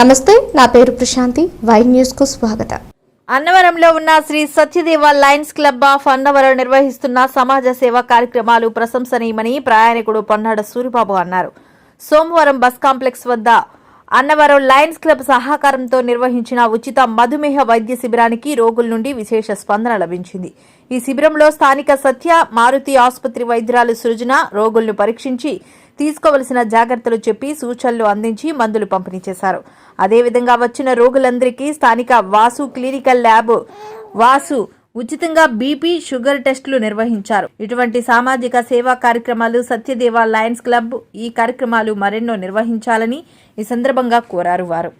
నమస్తే నా పేరు ప్రశాంతి. వై న్యూస్కు స్వాగతం. అన్నవరంలో ఉన్న Sri Satyadeva lions club of Annavaram నిర్వహిస్తున్న సమాజ సేవా కార్యక్రమాలు ప్రశంసనీయమని ప్రయాణికుడు పొన్నాడ సూరిబాబు అన్నారు. సోమవారం బస్ కాంప్లెక్స్ వద్ద అన్నవరం లయన్స్ క్లబ్ సహకారంతో నిర్వహించిన ఉచిత మధుమేహ వైద్య శిబిరానికి రోగుల నుండి విశేష స్పందన లభించింది. ఈ శిబిరంలో స్థానిక సత్య మారుతి ఆసుపత్రి వైద్యురాలు సృజన రోగులను పరీక్షించి తీసుకోవలసిన జాగ్రత్తలు చెప్పి సూచనలు అందించి మందులు పంపిణీ చేశారు. అదేవిధంగా వచ్చిన రోగులందరికీ స్థానిక వాసు క్లినికల్ ల్యాబ్ వాసు ఉచితంగా బీపీ షుగర్ టెస్టులు నిర్వహించారు. ఇటువంటి సామాజిక సేవా కార్యక్రమాలు సత్యదేవ లయన్స్ క్లబ్ ఈ కార్యక్రమాలు మరెన్నో నిర్వహించాలని ఈ సందర్భంగా కోరారు వారు.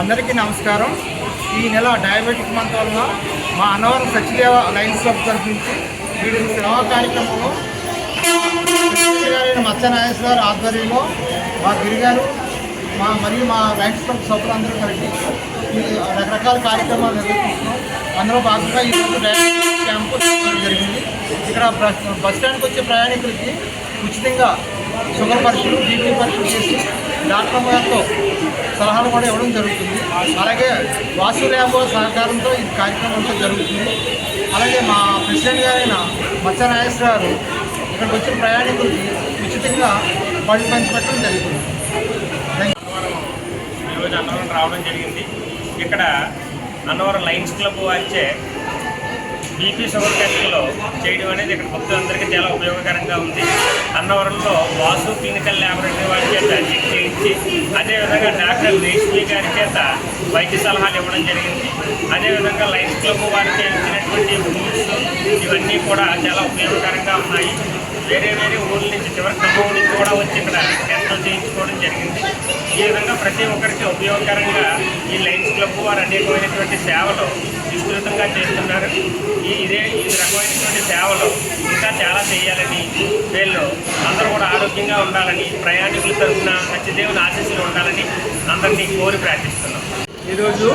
అందరికీ నమస్కారం. ఈ నెల డయాబెటిక్ మంత్ వల్ల మా అన్నవరం సత్యదేవ లయన్స్ క్లబ్ తరఫు నుంచి వీడి సేవా కార్యక్రమంలో. గారైన ఆధ్వర్యంలో మా గిరిగారు మా మరియు మా లైన్స్ క్లబ్ సభ్యులందరూ కలిసి ఈ రకరకాల కార్యక్రమాలు నిర్వహిస్తున్నాం. అందులో భాగంగా ఈరోజు క్యాంపు జరిగింది. ఇక్కడ బస్ బస్ స్టాండ్కి వచ్చే ప్రయాణికులకి ఉచితంగా షుగర్ పరీక్షలు బీపీ పరీక్షలు చేసి డాక్టర్ గారితో సలహాలు కూడా ఇవ్వడం జరుగుతుంది. అలాగే వాసు ల్యాబ్ సహకారంతో ఈ కార్యక్రమం అంతా జరుగుతుంది. అలాగే మా ప్రెసిడెంట్ గారైన మత్స్య నాగేశ్వర గారు ఇక్కడికి వచ్చిన ప్రయాణికులకి ఉచితంగా పళ్ళు పంచిపెట్టడం జరుగుతుంది. రావడం జరిగింది. ఇక్కడ అన్నవరం లయన్స్ క్లబ్ వారిచే బీపీ షుగర్ టెస్టులు చేయడం అనేది ఇక్కడ భక్తులందరికీ చాలా ఉపయోగకరంగా ఉంది. అన్నవరంలో వాసు క్లినికల్ ల్యాబొరేటరీ వారి చేత చెక్ చేయించి అదేవిధంగా డాక్టర్ రేష్మి గారి చేత వైద్య సలహాలు ఇవ్వడం జరిగింది. అదేవిధంగా లయన్స్ క్లబ్ వారికి ఇచ్చినటువంటి ఫ్రూట్స్ ఇవన్నీ కూడా చాలా ఉపయోగకరంగా ఉన్నాయి. వేరే వేరే ఊళ్ళ నుంచి చివరి ఖమ్మం నుంచి కూడా వచ్చి ఇక్కడ టెస్టులు చేయించుకోవడం జరిగింది. ఈ విధంగా ప్రతి ఒక్కరికి ఉపయోగకరంగా ఈ లైన్స్ క్లబ్ వారు అనేకమైనటువంటి సేవలు విస్తృతంగా చేస్తున్నారు. ఈ ఇదే ఈ రకమైనటువంటి సేవలు ఇంకా చాలా చేయాలని వీళ్ళు అందరూ కూడా ఆరోగ్యంగా ఉండాలని ప్రయాణికుల తరఫున సత్యదేవుని ఆశీస్సులు ఉండాలని అందరినీ కోరి ప్రార్థిస్తున్నాం. ఈరోజు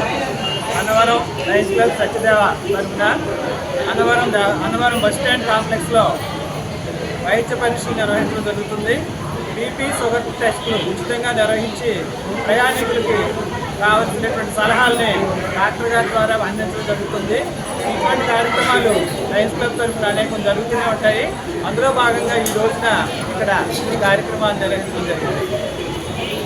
అన్నవరం రైస్ క్లబ్ సత్యదేవ తరఫున అన్నవరం అన్నవరం బస్ స్టాండ్ కాంప్లెక్స్లో వైద్య పరీక్షలు నిర్వహించడం జరుగుతుంది. బీపీ షుగర్ టెస్టులు ఉచితంగా నిర్వహించి ప్రయాణికులకి కావాల్సినటువంటి సలహాలని డాక్టర్ గారి ద్వారా అందించడం జరుగుతుంది. ఇటువంటి కార్యక్రమాలు రైస్ క్లబ్ తరఫున అనేకం జరుగుతూనే ఉంటాయి. అందులో భాగంగా ఈ రోజున ఇక్కడ ఈ కార్యక్రమాలు నిర్వహించడం జరిగింది